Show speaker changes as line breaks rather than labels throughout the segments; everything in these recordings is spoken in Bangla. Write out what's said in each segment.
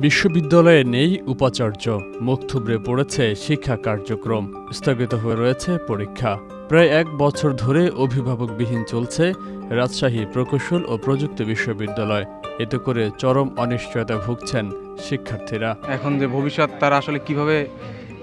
বিশ্ববিদ্যালয়ে নেই উপাচার্য। মুখ থুবড়ে পড়েছে শিক্ষা কার্যক্রম। স্থগিত হয়ে রয়েছে পরীক্ষা। প্রায় এক বছর ধরে অভিভাবকবিহীন চলছে রাজশাহী প্রকৌশল ও প্রযুক্তি বিশ্ববিদ্যালয়। এতে করে চরম অনিশ্চয়তা ভুগছেন শিক্ষার্থীরা।
এখন যে ভবিষ্যৎ, তারা আসলে কীভাবে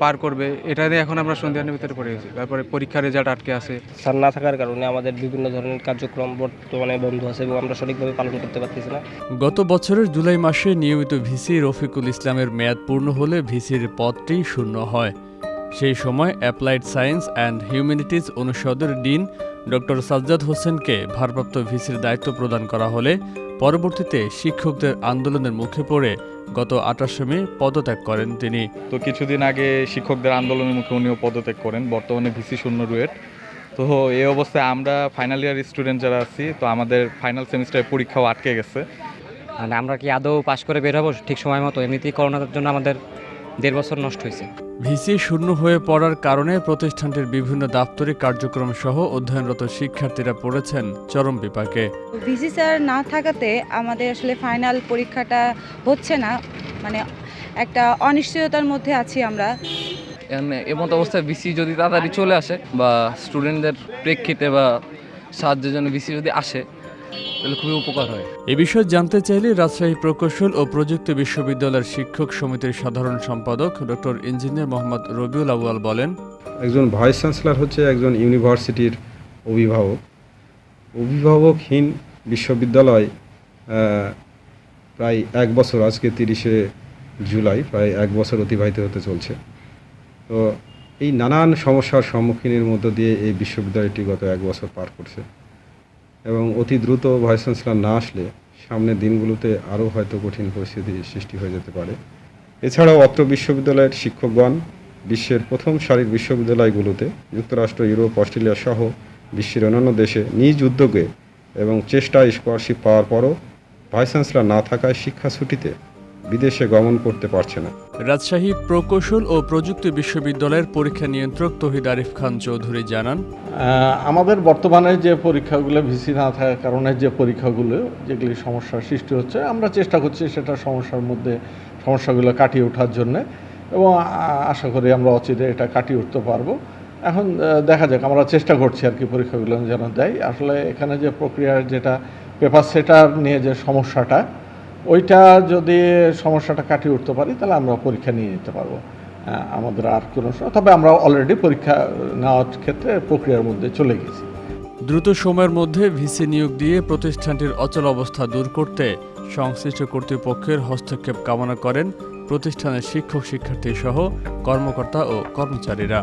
পার করবে এটা নিয়ে এখন আমরা সন্ধ্যানের ভিতরে পড়ে গেছি। তারপরে পরীক্ষার রেজাল্ট আটকে আছে।
স্যার না থাকার কারণে আমাদের বিভিন্ন ধরনের কার্যক্রম বর্তমানে বন্ধ আছে এবং আমরা সঠিকভাবে পালন করতে পারতেছি না।
গত বছরের জুলাই মাসে নিয়মিত ভিসি রফিকুল ইসলামের মেয়াদ পূর্ণ হলে ভিসির পদটি শূন্য হয়। সেই সময় অ্যাপ্লাইড সায়েন্স অ্যান্ড হিউম্যানিটিজ অনুষদের ডিন ডক্টর সাজ্জাদ হোসেনকে ভারপ্রাপ্ত ভিসির দায়িত্ব প্রদান করা হলে পরবর্তীতে শিক্ষকদের আন্দোলনের মুখে পড়ে গত আঠাশে মে পদত্যাগ করেন তিনি।
তো কিছুদিন আগে শিক্ষকদের আন্দোলনের মুখে উনিও পদত্যাগ করেন বর্তমানে ভিসি শূন্য রুয়েট তো এই অবস্থায় আমরা ফাইনাল ইয়ার স্টুডেন্ট যারা আছি তো আমাদের ফাইনাল সেমিস্টারের পরীক্ষাও আটকে গেছে।
মানে আমরা কি আদৌ পাশ করে বের হব? ঠিক সময় মতো এমনিতেই করোনার জন্য আমাদের দেড় বছর নষ্ট হয়েছে।
ভিসি শূন্য হয়ে পড়ার কারণে প্রতিষ্ঠানটির বিভিন্ন দাপ্তরিক কার্যক্রম সহ অধ্যয়নরত শিক্ষার্থীরা পড়েছেন চরম বিপাকে।
ভিসি স্যার না থাকাতে আমাদের আসলে ফাইনাল পরীক্ষাটা হচ্ছে না। মানে একটা অনিশ্চয়তার মধ্যে আছি আমরা।
এমন- এমত অবস্থায় বিসি যদি তাড়াতাড়ি চলে আসে বা স্টুডেন্টদের প্রেক্ষিতে বা সাহায্যের জন্য বিসি যদি আসে তাহলে খুবই উপকার হয়।
এ বিষয়ে জানতে চাইলে রাজশাহী প্রকৌশল ও প্রযুক্তি বিশ্ববিদ্যালয়ের শিক্ষক সমিতির সাধারণ সম্পাদক ডক্টর ইঞ্জিনিয়ার মোহাম্মদ রবিউল আউয়াল বলেন
একজন ভাইস চ্যান্সেলর হচ্ছে একজন ইউনিভার্সিটির অভিভাবক। অভিভাবকহীন বিশ্ববিদ্যালয় আহ, প্রায় এক বছর আজকে তিরিশে জুলাই প্রায় এক বছর অতিবাহিত হতে চলছে। তো এই নানান সমস্যার সম্মুখীনের মধ্য দিয়ে এই বিশ্ববিদ্যালয়টি গত এক বছর পার করছে। এবং অতি দ্রুত ভাইস চ্যান্সেলর না আসলে সামনের দিনগুলোতে আরও হয়তো কঠিন পরিস্থিতি সৃষ্টি হয়ে যেতে পারে। এছাড়াও অত্র বিশ্ববিদ্যালয়ের শিক্ষকগণ বিশ্বের প্রথম সারির বিশ্ববিদ্যালয়গুলোতে, যুক্তরাষ্ট্র, ইউরোপ, অস্ট্রেলিয়া সহ বিশ্বের অন্যান্য দেশে নিজ উদ্যোগে এবং চেষ্টায় স্কলারশিপ পাওয়ার পরও ভাইস চ্যান্সেলর না থাকায় শিক্ষা ছুটিতে বিদেশে গমন করতে পারছে না।
রাজশাহী প্রকৌশল ও প্রযুক্তি বিশ্ববিদ্যালয়ের পরীক্ষা নিয়ন্ত্রক তহিদ আরিফ খান চৌধুরী জানান
আমাদের বর্তমানে যে পরীক্ষাগুলো ভিসি না থাকার কারণে যে পরীক্ষাগুলো যেগুলি সমস্যার সৃষ্টি হচ্ছে আমরা চেষ্টা করছি সেটা সমস্যার মধ্যে সমস্যাগুলো কাটিয়ে ওঠার জন্যে এবং আশা করি আমরা অচিরে এটা কাটিয়ে উঠতে পারব। এখন দেখা যাক আমরা চেষ্টা করছি আর কি পরীক্ষাগুলো যেন দেয়। আসলে এখানে যে প্রক্রিয়ার যেটা পেপার সেটার নিয়ে যে সমস্যাটা ওইটা যদি সমস্যাটা কাটিয়ে উঠতে পারি, তাহলে আমরা পরীক্ষা নিয়ে নিতে পারব। আমাদের আর কোনো তবে আমরা অলরেডি পরীক্ষা নেওয়ার ক্ষেত্রে প্রক্রিয়ার মধ্যে চলে গেছি।
দ্রুত সময়ের মধ্যে ভিসি নিয়োগ দিয়ে প্রতিষ্ঠানটির অচল অবস্থা দূর করতে সংশ্লিষ্ট কর্তৃপক্ষের হস্তক্ষেপ কামনা করেন প্রতিষ্ঠানের শিক্ষক শিক্ষার্থী সহ কর্মকর্তা ও কর্মচারীরা।